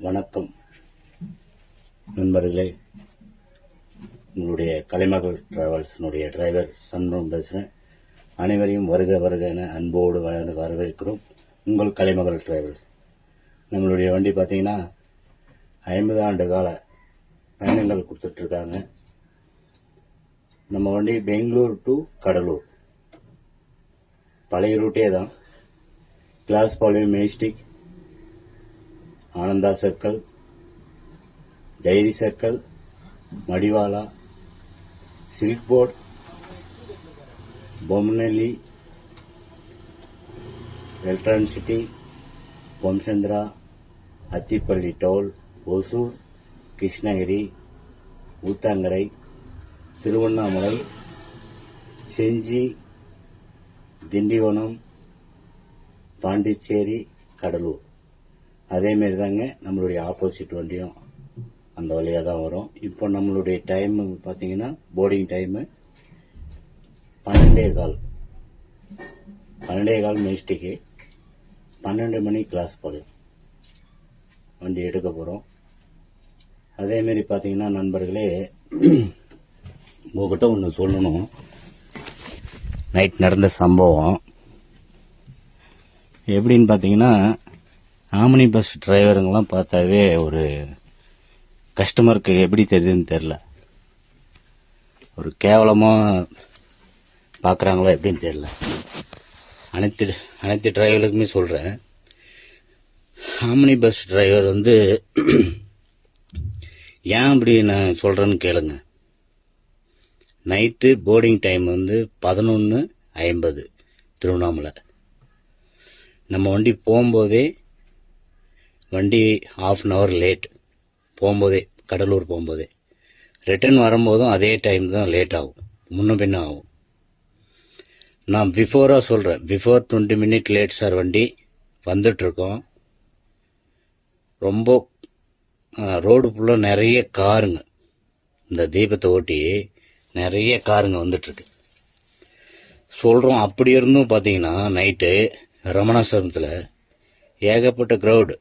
வணக்கம். நண்பர்களே உங்களுடைய கலைமகள் டிராவல்ஸினுடைய டிரைவர் சண்முகம் பேசுகிறேன் அனைவரையும் வருக வருக என அன்போடு வர- வரவேற்கிறோம். உங்கள் கலைமகள் டிராவல்ஸ். நம்மளுடைய வண்டி பார்த்தீங்கன்னா ஐம்பது ஆண்டு கால பயணங்கள் கொடுத்துட்ருக்காங்க. நம்ம வண்டி பெங்களூர் டு கடலூர். பழைய ரூட்டே தான். Kalasipalya majestic Ananda circle dairy circle Madiwala silk board Bommanahalli electronic city Bommasandra Attibele toll Hosur Krishnagiri Uthangarai Tiruvannamalai Gingee Tindivanam Pondicherry Cuddalore. அதேமாரி தாங்க நம்மளுடைய ஆப்போசிட் வண்டியும் அந்த வழியாக தான் வரும். இப்போ நம்மளுடைய டைம் பார்த்தீங்கன்னா போர்டிங் டைமு பன்னெண்டே கால். பன்னெண்டே கால் மெஸ்டிக்கு பன்னெண்டு மணி கிளாஸ் போதும் வண்டி எடுக்க போகிறோம் அதேமாரி பார்த்தீங்கன்னா நண்பர்களே உங்ககிட்ட ஒன்று சொல்லணும். நைட் நடந்த சம்பவம். எப்படின்னு பார்த்தீங்கன்னா ஆமினி பஸ் டிரைவருங்கெல்லாம் பார்த்தாவே ஒரு கஸ்டமருக்கு எப்படி தெரியுதுன்னு தெரில ஒரு கேவலமாக பார்க்குறாங்களோ எப்படின்னு தெரில அனைத்து அனைத்து டிரைவர்களுக்குமே சொல்கிறேன் ஆமினி பஸ் டிரைவர் வந்து ஏன் அப்படி நான் சொல்கிறேன்னு கேளுங்க. நைட்டு போர்டிங் டைம் வந்து பதினொன்று ஐம்பது திருவண்ணாமலை. நம்ம வண்டி போகும்போதே வண்டி ஆஃப் அன் ஹவர் லேட் போகும்போதே கடலூர் போகும்போதே. ரிட்டர்ன் வரும்போதும் அதே டைம் தான் லேட் ஆகும். முன்ன பின்ன ஆகும். நான் பிஃபோராக சொல்கிறேன் before twenty minute late sir வண்டி வந்துட்டுருக்கோம். ரொம்ப ரோடு ஃபுல்லாக நிறைய காருங்க. இந்த தீபத்தை ஓட்டி நிறைய காருங்க வந்துட்டுருக்கு. சொல்கிறோம் அப்படி இருந்தும் பார்த்தீங்கன்னா நைட்டு ரமணாசிரமத்தில் ஏகப்பட்ட க்ரௌடு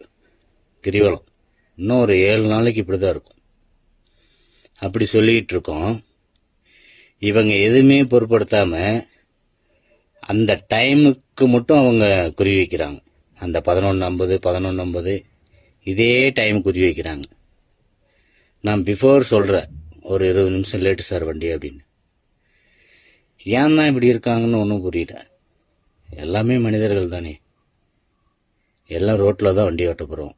கிரிவலம். இன்னும் ஒரு ஏழு நாளைக்கு இப்படி தான் இருக்கும். அப்படி சொல்லிக்கிட்டு இருக்கோம். இவங்க எதுவுமே பொருட்படுத்தாம அந்த டைமுக்கு மட்டும் அவங்க குறி வைக்கிறாங்க. அந்த பதினொன்று ஐம்பது பதினொன்று ஐம்பது இதே டைம் குறி வைக்கிறாங்க. நான் பிஃபோர் சொல்கிறேன் ஒரு இருபது நிமிஷம் லேட்டு சார் வண்டி அப்படின்னு. ஏன் தான் இப்படி இருக்காங்கன்னு ஒன்றும் புரியல. எல்லாமே மனிதர்கள் தானே. எல்லாம் ரோட்டில் தான் வண்டி ஓட்ட போகிறோம்